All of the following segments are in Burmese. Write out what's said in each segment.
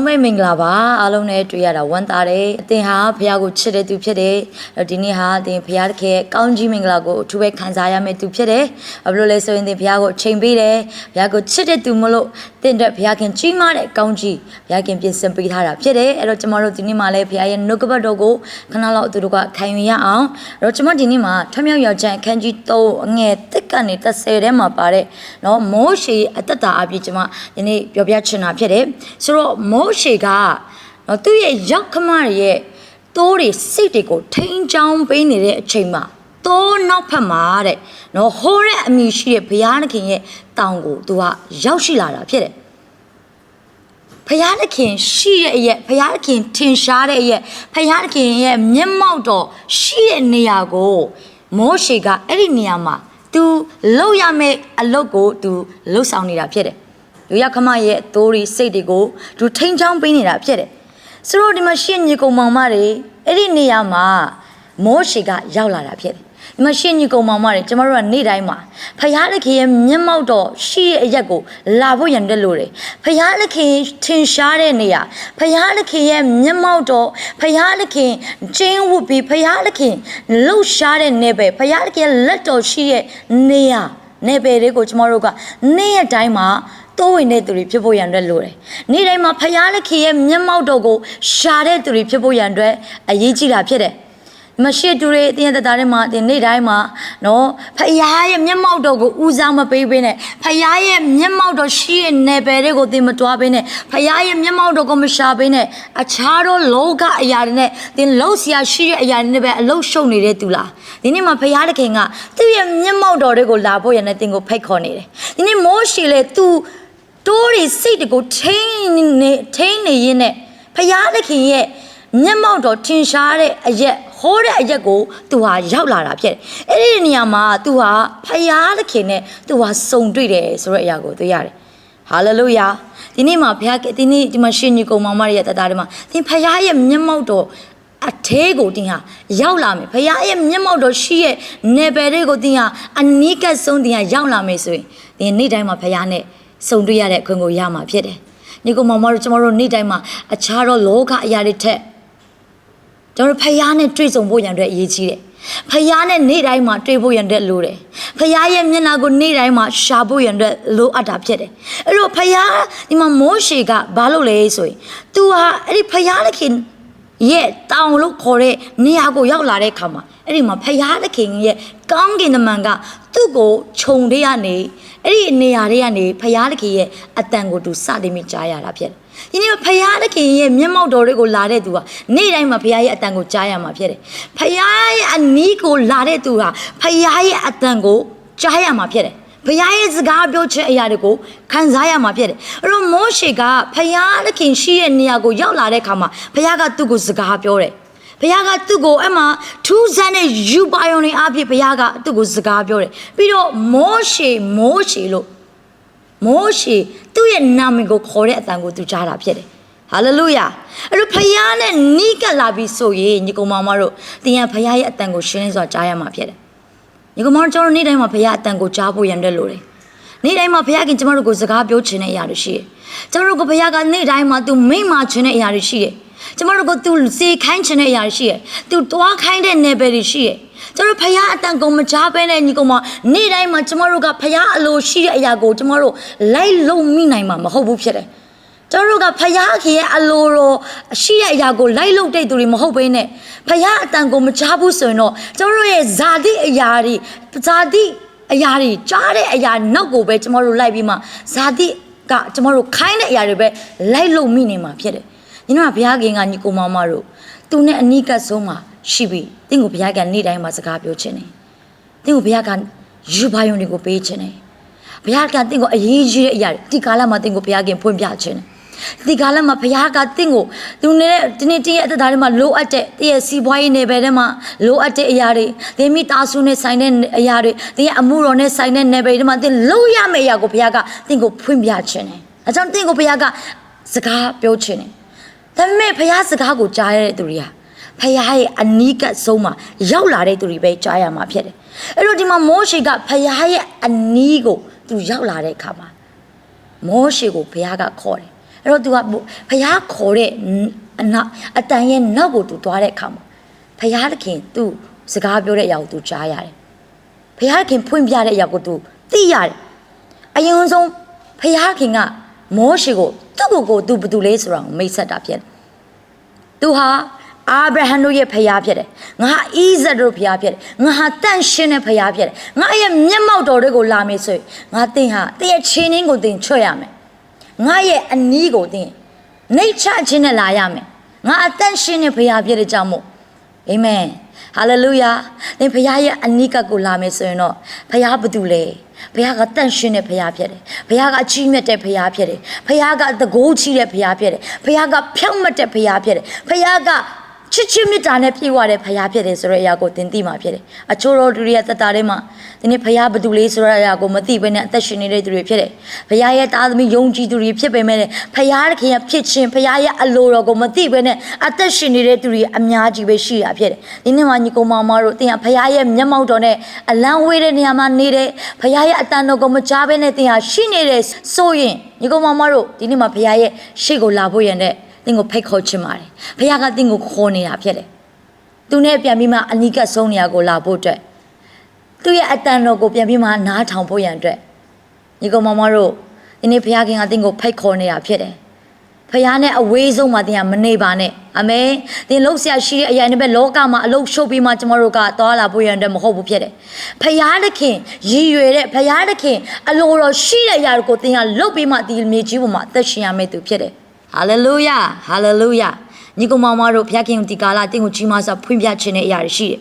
လုံးမိတ်မင်္ဂလာပါအားလုံးနဲ့တွေ့ရတာဝမ်းသာတယ်အတင်ဟာဖခင်ကိုချစ်တဲ့သူဖြစ်တယ်ဒီနေ့ဟာအတင်ဖခင်တခင်ကောင်းကြီးမင်္ဂလာကိုအထူးပဲခံစားရမယ့်သူဖြစ်တယ်ဘာလို့လဲဆိုရင်တင်ဖခင်ကိုအချိန်ပေးတယ်ဖခင်ကိုချစ်တဲ့သူမလို့တင်တဲ့ဖခင်ကြီးမားတဲ့ကောင်းကြီးဖခင်ပြင်ဆင်ပေးထားတာဖြစ်တယ်အဲ့တော့ကျွန်တော်တို့ဒီနေ့မှာလည်းဖခင်ရဲ့နှုတ်ကပတ်တော်ကိုခဏလောက်အတူတူကခံယူရအောင်အဲ့တော့ကျွန်တော်ဒီနေ့မှာထမြောက်ယောက်ျားအခန်းကြီး3အငယ်တက်ကနေ30ထဲမှာပါတဲ့နော်မိုးရှေအသက်တာအပြည့်ကျွန်မဒီနေ့ပြောပြချင်တာဖြစ်တယ်ဆိုတော့မိုးရှေကနော်သူ့ရဲ့ရောက်ခမရဲ့တိုးတွေစိတ်တွေကိုထိန်းချောင်းပေးနေတဲ့အချိန်မှာတိုးနောက်ဖက်မှာတဲ့နော်ဟိုးတဲ့အမိရှိတဲ့ဘုရားသခင်ရဲ့တောင်ကိုသူကရောက်ရှိလာတာဖြစ်တယ်ဖယားသခင်ရှိတဲ့အရက်ဖယားသခင်ထင်ရှားတဲ့အရက်ဖယားသခင်ရဲ့မျက်မှောက်တော်ရှိတဲ့နေရာကိုမောရှေကအဲ့ဒီနေရာမှာ तू လှုပ်ရမယ့်အလုပ်ကို तू လှုပ်ဆောင်နေတာဖြစ်တယ် လူရခမရဲ့အသိုးတွေစိတ်တွေကို तू ထိန်းချောင်းပေးနေတာဖြစ်တယ်ဆိုတော့ဒီမှာရှင့်ညီကုံမောင်မတွေအဲ့ဒီနေရာမှာမောရှေကရောက်လာတာဖြစ်တယ်ဒီမှာရှင့်ညီကုံမောင်မတွေကျမတို့ကနေ့တိုင်းမှာဖယားသခင်ရဲ့မျက်မှောက်တော်ရှိတဲ့အရက်ကိုလာဖို့ရန်တက်လို့တယ်ဖယားသခင်ထင်ရှားတဲ့နေရာဖယားသခင်ရဲ့မျက်မှောက်တော်ဖယားသခင်ကျင်းဝတ်ပြီးဖယားသခင်လှုပ်ရှားတဲ့နေပဲဖယားသခင်လက်တော်ရှိတဲ့နေရာနေပယ်တွေကိုကျမတို့ကနေ့ရက်တိုင်းမှာ တိုးဝင်တဲ့သူတွေဖြစ်ဖို့ရန်အတွက်လိုတယ်။နေ့တိုင်းမှာဖယားလက်ခေရဲ့မျက်မှောက်တော်ကိုရှာတဲ့သူတွေဖြစ်ဖို့ရန်အတွက်အရေးကြီးတာဖြစ်တယ်။မရှိတူတွေအတင်းတသားတွေမှာဒီနေ့တိုင်းမှာနော်ဖယားရဲ့မျက်မှောက်တော်ကိုဦးစားမပေးဘဲနဲ့ဖယားရဲ့မျက်မှောက်တော်ရှိရဲ့နယ်ပယ်တွေကိုသင်မတွားဘဲနဲ့ဖယားရဲ့မျက်မှောက်တော်ကိုမရှာဘဲနဲ့အခြားသောလောကအရာတွေနဲ့သင်လှုပ်ရှားရှိတဲ့အရာတွေနဲ့ပဲအလုရှုံနေတဲ့သူလားဒီနေ့မှာဖယားတခင်ကသူ့ရဲ့မျက်မှောက်တော်တွေကိုလာဖို့ရတဲ့သင်ကိုဖိတ်ခေါ်နေတယ်ဒီနေ့မိုးရှည်လေ तू တိုးရီစိတ်တကိုထိန်းနေထိန်းနေရင်းနဲ့ဖယားသခင်ရဲ့မျက်မှောက်တော်ထင်ရှားတဲ့အရက်ဟောတဲ့အရက်ကိုသူဟာရောက်လာတာဖြစ်တယ်။အဲ့ဒီနေရာမှာသူဟာဖယားသခင်နဲ့သူဟာစုံတွေ့တယ်ဆိုတဲ့အရာကိုသိရတယ်။ဟာလေလုယာ။ဒီနေ့မှာဘုရားဒီနေ့ဒီမှာရှင်ကြီးကုံမောင်မရဲ့တသားတွေမှာသင်ဖယားရဲ့မျက်မှောက်တော်အထဲကိုတင်ဟာရောက်လာမယ်ဖခင်ရဲ့မျက်မှောက်တော်ရှိရဲ့နေပယ်တွေကိုတင်ဟာအနီးကပ်ဆုံးတင်ဟာရောက်လာမယ်ဆိုရင်ဒီနေ့တိုင်းမှာဖခင်နဲ့ စုံတွေ့ရတဲ့အခွင့်ကိုရမှာဖြစ်တယ်ညီကောင်မောင်မတို့ကျမတို့နေ့တိုင်းမှာအခြားသောလောကအရာတွေထက်ကျွန်တော်ဖခင်နဲ့တွေ့ဆုံဖို့ရန်အတွက်အရေးကြီးတယ်ဖခင်နဲ့နေ့တိုင်းမှာတွေ့ဖို့ရန်အတွက်လိုတယ်ဖခင်ရဲ့မျက်နှာကိုနေ့တိုင်းမှာရှာဖို့ရန်အတွက်လိုအပ်တာဖြစ်တယ်အဲ့တော့ဖခင်ဒီမှာမိုးရှေကဘာလုပ်လဲဆိုရင် तू ဟာအဲ့ဒီဖခင်လက်ခင် ရဲ့တောင်လို့ခေါ်တဲ့နေရာကိုရောက်လာတဲ့ခါမှာအဲ့ဒီမှာဖယားသခင်ရဲ့ကောင်းကင်တမန်ကသူ့ကိုခြုံတဲ့ကနေအဲ့ဒီနေရာတွေကနေဖယားသခင်ရဲ့အတန်ကိုသူစတင်မိကြားရတာဖြစ်တယ်။ဒီနေ့ဖယားသခင်ရဲ့မျက်မှောက်တော်တွေကိုလာတဲ့သူဟာနေ့တိုင်းမှာဖယားရဲ့အတန်ကိုကြားရမှာဖြစ်တယ်။ဖယားရဲ့အနီးကိုလာတဲ့သူဟာဖယားရဲ့အတန်ကိုကြားရမှာဖြစ်တယ်။ ဘုရားရဲ့စကားပြောချက်အရာတွေကိုခံစားရမှာဖြစ်တယ်။အဲ့တော့မောရှေကဘုရားသခင်ရှိတဲ့နေရာကိုရောက်လာတဲ့အခါမှာဘုရားကသူ့ကိုစကားပြောတယ်။ဘုရားကသူ့ကိုအဲ့မှာထူးဆန်းတဲ့ယူပါယုံတွေအဖြစ်ဘုရားကသူ့ကိုစကားပြောတယ်။ပြီးတော့မောရှေမောရှေလို့မောရှေသူ့ရဲ့နာမည်ကိုခေါ်တဲ့အတန်ကိုသူကြားတာဖြစ်တယ်။ဟာလေလုယာအဲ့တော့ဖခင်နဲ့နီးကပ်လာပြီဆိုရင်ညီကောင်မမတို့တင်ရဖခင်ရဲ့အတန်ကိုရှင်းလင်းစွာကြားရမှာဖြစ်တယ် ညီကောင်မတို့ကျွန်တော်နေ့တိုင်းမှာဖခင်အတန်ကိုကြားဖို့ရန်တဲ့လို့တယ်နေ့တိုင်းမှာဖခင်ကကျမတို့ကိုစကားပြောချင်တဲ့အရာတွေရှိတယ်ကျွန်တော်တို့ကဖခင်ကနေ့တိုင်းမှာသူမိမ့်မာချင်တဲ့အရာတွေရှိတယ်ကျမတို့ကသူစေခိုင်းချင်တဲ့အရာတွေရှိတယ်သူတွားခိုင်းတဲ့နယ်ပယ်တွေရှိတယ်ကျွန်တော်ဖခင်အတန်ကုန်မကြားပဲနဲ့ညီကောင်မနေ့တိုင်းမှာကျမတို့ကဖခင်အလိုရှိတဲ့အရာကိုကျမတို့လိုက်လုံမိနိုင်မှာမဟုတ်ဘူးဖြစ်တယ် ကျွန်တော်တို့ကဖယားခင်ရဲ့အလိုတော်ရှိတဲ့အရာကိုလိုက်လုပ်တဲ့သူတွေမဟုတ်ဘဲနဲ့ဖယားအတန်ကိုမချဘူးဆိုရင်တော့ကျွန်တော်တို့ရဲ့ဇာတိအရာတွေဇာတိအရာတွေကြားတဲ့အရာနောက်ကိုပဲကျွန်တော်တို့လိုက်ပြီးမှဇာတိကကျွန်တော်တို့ခိုင်းတဲ့အရာတွေပဲလိုက်လုပ်မိနေမှာဖြစ်တယ်။ညီမဘုရားခင်ကညီကိုမောင်မတို့သူနဲ့အနီးကပ်ဆုံးမှာရှိပြီ။တင့်ကိုဘုရားကနေ့တိုင်းမှာစကားပြောခြင်းတယ်။တင့်ကိုဘုရားကယူပါယုံတွေကိုပေးခြင်းတယ်။ဘုရားကတင့်ကိုအရေးကြီးတဲ့အရာတွေဒီကာလမှာတင့်ကိုဘုရားခင်ဖွင့်ပြခြင်းတယ်။ ဒီကာလမှာဘုရားကတင့်ကိုသူနဲ့ဒီနေ့တည့်ရဲ့အသက်တာတွေမှာလိုအပ်တဲ့တည့်ရဲ့စီးပွားရေးနယ်ပယ်ထဲမှာလိုအပ်တဲ့အရာတွေသင်မိသားစုနဲ့ဆိုင်တဲ့အရာတွေသင်ရဲ့အမှုတော်နဲ့ဆိုင်တဲ့နယ်ပယ်တွေမှာသင်လုပ်ရမယ့်အရာကိုဘုရားကတင့်ကိုဖွင့်ပြခြင်းတယ်။အဲကြောင့်တင့်ကိုဘုရားကစကားပြောခြင်းတယ်။ဒါပေမဲ့ဘုရားစကားကိုကြားရတဲ့သူတွေကဖခင်ရဲ့အနီးကပ်ဆုံးမှာရောက်လာတဲ့သူတွေပဲကြားရမှာဖြစ်တယ်။အဲ့တော့ဒီမှာမောရှေကဖခင်ရဲ့အနီးကိုသူရောက်လာတဲ့အခါမှာမောရှေကိုဘုရားကခေါ်တယ်။ဖ အဲ့တော့ तू ကဖះခေါ်တဲ့အနောက်အတန်ရဲ့နောက်ကို तू သွားတဲ့အခါမှာဖះသခင် तू စကားပြောတဲ့အရာကို तू ကြားရတယ်ဖះသခင်ဖွင့်ပြတဲ့အရာကို तू သိရတယ်အရင်ဆုံးဖះသခင်ကမောရှေကိုသူ့ကိုယ်ကို तू ဘယ်သူလဲဆိုတာကိုမိတ်ဆက်တာဖြစ်တယ်။ तू ဟာအာဗြဟံတို့ရဲ့ဖခင်ဖြစ်တယ်။ငါဟာဣဇက်တို့ဖခင်ဖြစ်တယ်။ငါဟာတန့်ရှင်းတဲ့ဖခင်ဖြစ်တယ်။ငါရဲ့မျက်မှောက်တော်တွေကိုလာမယ်ဆိုရင်ငါတင်ဟာတင့်ရဲ့ခြေနှင်းကိုတင်ချွတ်ရမယ်။ ငါရဲ့အနီးကိုတင်နှိတ်ချခြင်းနဲ့လာရမယ်။ငါအတန့်ရှင်းတဲ့ဖခင်ဖြစ်တဲ့ကြောင့်မို့အာမင်ဟာလေလုယာသင်ဖခင်ရဲ့အနိကကိုလာမယ်ဆိုရင်တော့ဖခင်ဘာတူလဲဖခင်ကတန့်ရှင်းတဲ့ဖခင်ဖြစ်တယ်ဖခင်ကအကြီးမြတ်တဲ့ဖခင်ဖြစ်တယ်ဖခင်ကတကိုးချီတဲ့ဖခင်ဖြစ်တယ်ဖခင်ကဖြောင့်မတ်တဲ့ဖခင်ဖြစ်တယ်ဖခင်က ချစ်ချင်းမေတ္တာနဲ့ပြည့်ဝတဲ့ဖခင်ဖြစ်တယ်ဆိုတဲ့အရာကိုသင်သိမှာဖြစ်တယ်အချို့တော်သူတွေရဲ့တတထဲမှာဒီနေ့ဖခင်ဘာတူလဲဆိုတဲ့အရာကိုမသိဘဲနဲ့အသက်ရှင်နေတဲ့သူတွေဖြစ်တယ်ဖခင်ရဲ့သားသမီးယုံကြည်သူတွေဖြစ်ပေမဲ့ဖခင်ရဲ့ခင်ရဲ့ဖြစ်ခြင်းဖခင်ရဲ့အလိုတော်ကိုမသိဘဲနဲ့အသက်ရှင်နေတဲ့သူတွေအများကြီးပဲရှိရဖြစ်တယ်ဒီနေ့မှာညီကောင်မမတို့တင်ဟာဖခင်ရဲ့မျက်မှောက်တော်နဲ့အလံဝေးတဲ့နေရာမှာနေတယ်ဖခင်ရဲ့အတန်တော်ကိုမကြားဘဲနဲ့တင်ဟာရှိနေတယ်ဆိုရင်ညီကောင်မမတို့ဒီနေ့မှာဖခင်ရဲ့ရှေ့ကိုလာဖို့ရတဲ့ တင်ကိုဖိတ်ခေါ်ချင်ပါတယ်ဖခင်ကတင်ကိုခေါ်နေတာဖြစ်တယ်သူနဲ့ပြန်ပြီးမှအနိကဆုံးနေရာကိုလာဖို့အတွက်သူ့ရဲ့အတန်တော်ကိုပြန်ပြီးမှနားထောင်ဖို့ရန်အတွက်ညီကောင်မမတို့ဒီနေ့ဖခင်ကတင်ကိုဖိတ်ခေါ်နေတာဖြစ်တယ်ဖခင်နဲ့အဝေးဆုံးမှာတင်ကမနေပါနဲ့အာမင်တင်လှုပ်ရှားရှိတဲ့အရာတွေပဲလောကမှာအလုရှုပ်ပြီးမှကျမတို့ကသွားလာဖို့ရတဲ့မဟုတ်ဘူးဖြစ်တယ်ဖခင်သခင်ရည်ရွယ်တဲ့ဖခင်သခင်အလိုတော်ရှိတဲ့အရာကိုတင်ကလှုပ်ပြီးမှဒီမြေကြီးပေါ်မှာအသက်ရှင်ရမယ့်သူဖြစ်တယ် ဟာလေလုယာဟာလေလုယာညီကောင်မမတို့ဖခင်ဒီကာလတင်ကိုကြီးမားစွာဖွင့်ပြခြင်းတဲ့အရာတွေရှိတယ်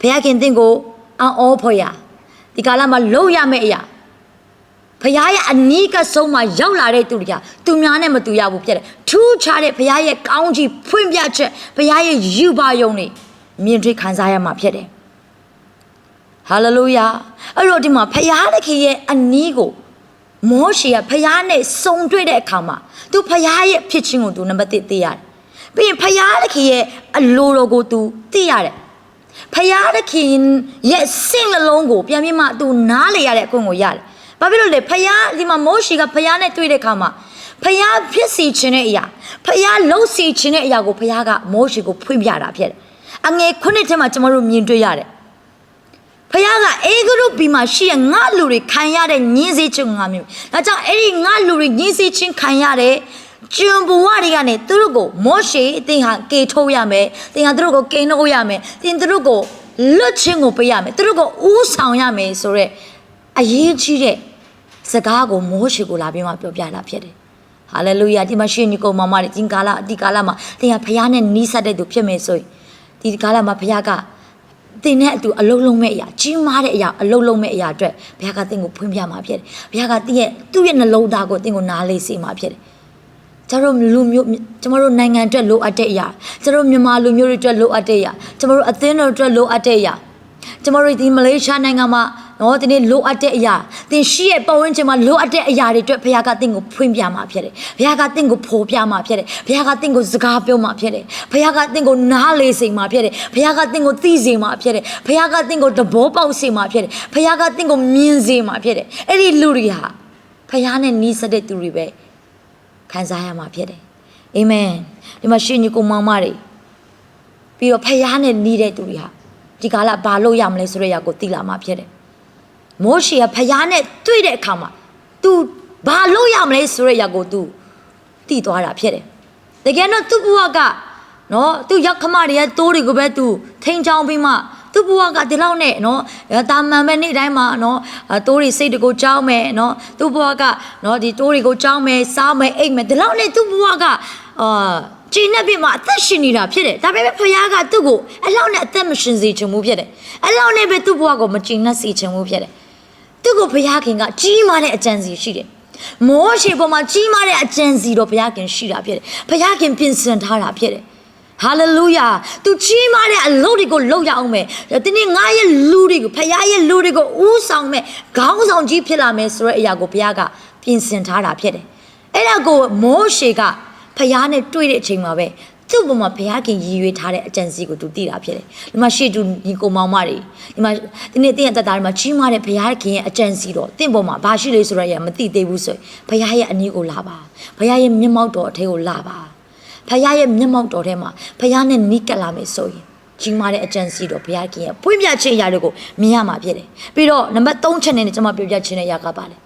ဖခင်တင်ကိုအော်အော်ဖွယ်ရဒီကာလမှာလှုပ်ရမယ့်အရာဖခင်ရဲ့အနီးကဆုံးမှာရောက်လာတဲ့သူတွေကသူများနဲ့မတူရဘူးဖြစ်တယ်ထူးခြားတဲ့ဖခင်ရဲ့ကောင်းကြီးဖွင့်ပြချက်ဖခင်ရဲ့ယူပါယုံနေမြင်တွေ့ခံစားရမှာဖြစ်တယ်ဟာလေလုယာအဲ့တော့ဒီမှာဖခင်တခင်ရဲ့အနီးကို မောရှေကဖခင်နဲ့စုံတွေ့တဲ့အခါမှာသူဖခင်ရဲ့ဖြစ်ချင်းကိုသူနံပါတ်1သိရတယ်ပြီးရင်ဖခင်တခင်ရဲ့အလိုတော်ကိုသူသိရတယ်ဖခင်တခင်ရဲ့စင့်နှလုံးကိုပြန်ပြီးမှသူနားလေရတဲ့အခွင့်ကိုရတယ်။ဘာဖြစ်လို့လဲဖခင်ဒီမှာမောရှေကဖခင်နဲ့တွေ့တဲ့အခါမှာဖခင်ဖြစ်စီခြင်းတဲ့အရာဖခင်လှုပ်စီခြင်းတဲ့အရာကိုဖခင်ကမောရှေကိုဖွင့်ပြတာဖြစ်တယ်။အငယ်ခုနှစ်ထဲမှာကျွန်တော်တို့မြင်တွေ့ရတယ်။ ဖခင်ကအေဂရုပီမှာရှိတဲ့ငါလူတွေခံရတဲ့ညှင်းစေးခြင်းငါမျိုး။ဒါကြောင့်အဲ့ဒီငါလူတွေညှင်းစေးခြင်းခံရတဲ့ကျွန်ဘဝတွေကနေသူတို့ကိုမောရှေအသင်ဟာကေထုတ်ရမယ်။သင်ဟာသူတို့ကိုကေနှုတ်ရမယ်။သင်သူတို့ကိုလွတ်ခြင်းကိုပေးရမယ်။သူတို့ကိုဥဆောင်ရမယ်ဆိုတော့အရေးကြီးတဲ့စကားကိုမောရှေကိုလာပြီးမှပြောပြတာဖြစ်တယ်။ဟာလေလုယာဒီမှာရှင်ညီကောင်မမတွေဒီကာလဒီကာလမှာသင်ဟာဖခင်နဲ့နီးစပ်တဲ့သူဖြစ်မယ်ဆိုရင်ဒီကာလမှာဖခင်က သင်နဲ့အတူအလုံးလုံးမဲ့အရာကြီးမားတဲ့အရာအလုံးလုံးမဲ့အရာအတွက်ဘုရားကသင်ကိုဖွင့်ပြမှာဖြစ်တယ်။ဘုရားကသင်ရဲ့သူ့ရဲ့နှလုံးသားကိုသင်ကိုနားလေစေမှာဖြစ်တယ်။ကျမတို့လူမျိုးကျမတို့နိုင်ငံအတွက်လိုအပ်တဲ့အရာကျမတို့မြန်မာလူမျိုးတွေအတွက်လိုအပ်တဲ့အရာကျမတို့အသင်းတော်အတွက်လိုအပ်တဲ့အရာ ကျမတို့ဒီမလေးရှားနိုင်ငံမှာနော်ဒီနေ့လိုအပ်တဲ့အရာသင်ရှိရဲ့ပတ်ဝန်းကျင်မှာလိုအပ်တဲ့အရာတွေအတွက်ဘုရားကသင်ကိုဖွင့်ပြမှာဖြစ်တယ်ဘုရားကသင်ကိုဖော်ပြမှာဖြစ်တယ်ဘုရားကသင်ကိုစကားပြောမှာဖြစ်တယ်ဘုရားကသင်ကိုနားလေစေမှာဖြစ်တယ်ဘုရားကသင်ကိုသိစေမှာဖြစ်တယ်ဘုရားကသင်ကိုတဘောပေါက်စေမှာဖြစ်တယ်ဘုရားကသင်ကိုမြင်စေမှာဖြစ်တယ်အဲ့ဒီလူတွေဟာဘုရားနဲ့နီးစပ်တဲ့သူတွေပဲခံစားရမှာဖြစ်တယ်အာမင်ဒီမှာရှင်ညီကိုမောင်မတွေပြီးတော့ဖခင်နဲ့နီးတဲ့သူတွေဟာ ဒီကာလဘာလို့ရမလဲဆိုတဲ့အရာကိုသိလာမှာဖြစ်တယ်မောရှေကဖခင်နဲ့တွေ့တဲ့အခါမှာ तू ဘာလို့ရမလဲဆိုတဲ့အရာကို तू သိသွားတာဖြစ်တယ်တကယ်တော့သူ့ဘဝကနော်သူ့ရောက်ခမတွေရဲ့တိုးတွေကိုပဲ तू ထိန်ချောင်းပြီးမှသူ့ဘဝကဒီလောက်နဲ့နော်တာမန်ပဲနေ့တိုင်းမှာနော်တိုးတွေစိတ်တွေကိုကြောင်းမယ်နော်သူ့ဘဝကနော်ဒီတိုးတွေကိုကြောင်းမယ်စားမယ်အိတ်မယ်ဒီလောက်နဲ့သူ့ဘဝကအာ ကျင်းတဲ့ပြမှာအသက်ရှင်နေတာဖြစ်တယ်ဒါပေမဲ့ဖခင်ကသူ့ကိုအလောက်နဲ့အသက်မရှင်စေချင်ဘူးဖြစ်တယ်အလောက်နဲ့ပဲသူ့ဘဝကိုမကျင်းနဲ့စေချင်ဘူးဖြစ်တယ်သူ့ကိုဘုရားခင်ကကြီးမားတဲ့အကြံစီရှိတယ်မောရှေပေါ်မှာကြီးမားတဲ့အကြံစီတော့ဘုရားခင်ရှိတာဖြစ်တယ်ဘုရားခင်ပြင်ဆင်ထားတာဖြစ်တယ်ဟာလေလုယာသူကြီးမားတဲ့အလုပ်တွေကိုလုပ်ရအောင်မယ်ဒီနေ့ငါရဲ့လူတွေကိုဖခင်ရဲ့လူတွေကိုဥဆောင်မယ်ခေါင်းဆောင်ကြီးဖြစ်လာမယ်ဆိုတဲ့အရာကိုဘုရားကပြင်ဆင်ထားတာဖြစ်တယ်အဲ့ဒါကိုမောရှေက ဖခင်နဲ့တွေ့တဲ့အချိန်မှာပဲသူ့ဘုံမှာဘုရားခင်ရည်ရွယ်ထားတဲ့အကြံစီကိုသူသိတာဖြစ်တယ်ဒီမှာရှေ့တူညီကိုမောင်မတွေဒီမှာဒီနေ့တင်းရဲ့တက်တာတွေမှာကြီးမားတဲ့ဘုရားခင်ရဲ့အကြံစီတော့တင့်ဘုံမှာဘာရှိလဲဆိုတော့ရမသိသေးဘူးဆိုရင်ဘုရားရဲ့အနည်းကိုလာပါဘုရားရဲ့မျက်မှောက်တော်အထက်ကိုလာပါဘုရားရဲ့မျက်မှောက်တော်ထဲမှာဘုရားနဲ့နီးကပ်လာမယ်ဆိုရင်ကြီးမားတဲ့အကြံစီတော့ဘုရားခင်ရဲ့ဖွင့်ပြခြင်းအရာတွေကိုမြင်ရမှာဖြစ်တယ်ပြီးတော့နံပါတ်3ချက်နဲ့ကျွန်မပြောပြခြင်းတဲ့အရာကပါလေ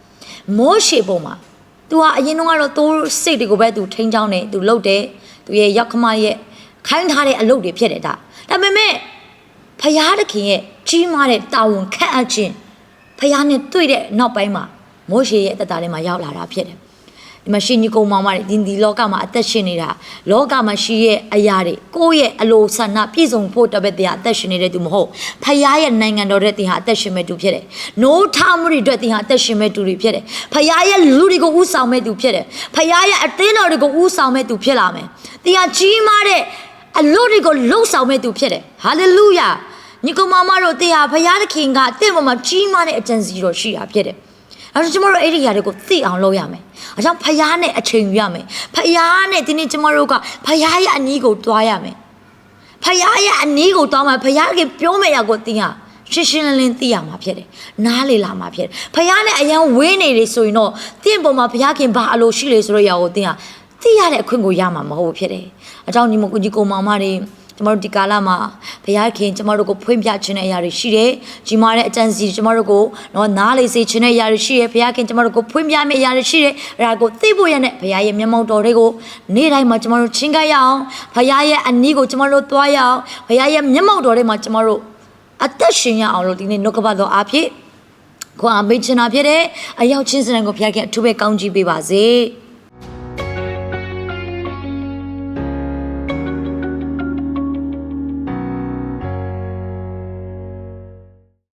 မောရှေဘုံမှာ तू ဟာအရင်တော့ကတော့သူစိတ်တွေကိုပဲ तू ထိန်းချောင်းတယ် तू လှုပ်တယ်သူရဲ့ရောက်ခမရဲ့ခိုင်းထားတဲ့အလုပ်တွေဖြစ်တယ်ဒါဒါပေမဲ့ဖယားတခင်ရဲ့ကြီးမားတဲ့တာဝန်ခန့်အပ်ခြင်းဖယားနဲ့တွေ့တဲ့နောက်ပိုင်းမှာမောရှေရဲ့တက်တာထဲမှာရောက်လာတာဖြစ်တယ်ဒီ မှာရှင်ကြီးကုံမောင်မတွေဒီဒီလောကမှာအသက်ရှင်နေတာလောကမှာရှိရဲ့အရာတွေကိုယ့်ရဲ့အလိုဆန္ဒပြည့်စုံဖို့တပည့်တရားအသက်ရှင်နေတဲ့သူမဟုတ်ဖယားရဲ့နိုင်ငံတော်တဲ့တင်ဟာအသက်ရှင်မဲ့သူဖြစ်တယ်။နိုးထမှုတွေအတွက်တင်ဟာအသက်ရှင်မဲ့သူတွေဖြစ်တယ်။ဖယားရဲ့လူတွေကိုဥဆောင်မဲ့သူဖြစ်တယ်။ဖယားရဲ့အသင်းတော်တွေကိုဥဆောင်မဲ့သူဖြစ်လာမယ်။တင်ဟာကြီးမားတဲ့အလို့တွေကိုလှုပ်ဆောင်မဲ့သူဖြစ်တယ်။ဟာလေလုယာ။ညီကောင်မမတို့တင်ဟာဖယားသခင်ကတင့်ပေါ်မှာကြီးမားတဲ့အကြံစီတော်ရှိတာဖြစ်တယ်။ အဲ့တော့ကျမတို့အဲ့ဒီຢာတွေကိုသိအောင်လုပ်ရမယ်။အကြောင်းဖယားနဲ့အချိန်ယူရမယ်။ဖယားနဲ့ဒီနေ့ကျမတို့ကဖယားရဲ့အနီးကိုတွားရမယ်။ဖယားရဲ့အနီးကိုတွားမှဖယားကပြောမယ့်ရာကိုသိရရှင်းရှင်းလင်းလင်းသိရမှာဖြစ်တယ်။နားလေလာမှာဖြစ်တယ်။ဖယားနဲ့အရန်ဝင်းနေလေဆိုရင်တော့တင့်ပေါ်မှာဖယားခင်ဘာအလိုရှိလေဆိုတော့ရာကိုသိရသိရတဲ့အခွင့်ကိုရမှာမဟုတ်ဘူးဖြစ်တယ်။အကြောင်းညီမကိုကြီးကိုမောင်မတွေ ကျမတို့ဒီကာလမှာဘုရားခင်ကျမတို့ကိုဖွင့်ပြခြင်းတဲ့အရာတွေရှိတယ်။ကြီးမားတဲ့အကြံစီကျမတို့ကိုတော့နားလေစေခြင်းတဲ့အရာတွေရှိတယ်။ဘုရားခင်ကျမတို့ကိုဖွင့်ပြမယ့်အရာတွေရှိတယ်။အဲဒါကိုသိဖို့ရတဲ့ဘုရားရဲ့မျက်မှောက်တော်တွေကိုနေ့တိုင်းမှာကျမတို့ချင်းကပ်ရအောင်။ဘုရားရဲ့အနည်းကိုကျမတို့သွားရအောင်။ဘုရားရဲ့မျက်မှောက်တော်တွေမှာကျမတို့အသက်ရှင်ရအောင်လို့ဒီနေ့နှုတ်ကပတ်တော်အားဖြင့်ခွန်အားပေးချင်တာဖြစ်တယ်။အရောက်ချင်းစံကိုဘုရားခင်အထူးပဲကောင်းချီးပေးပါစေ။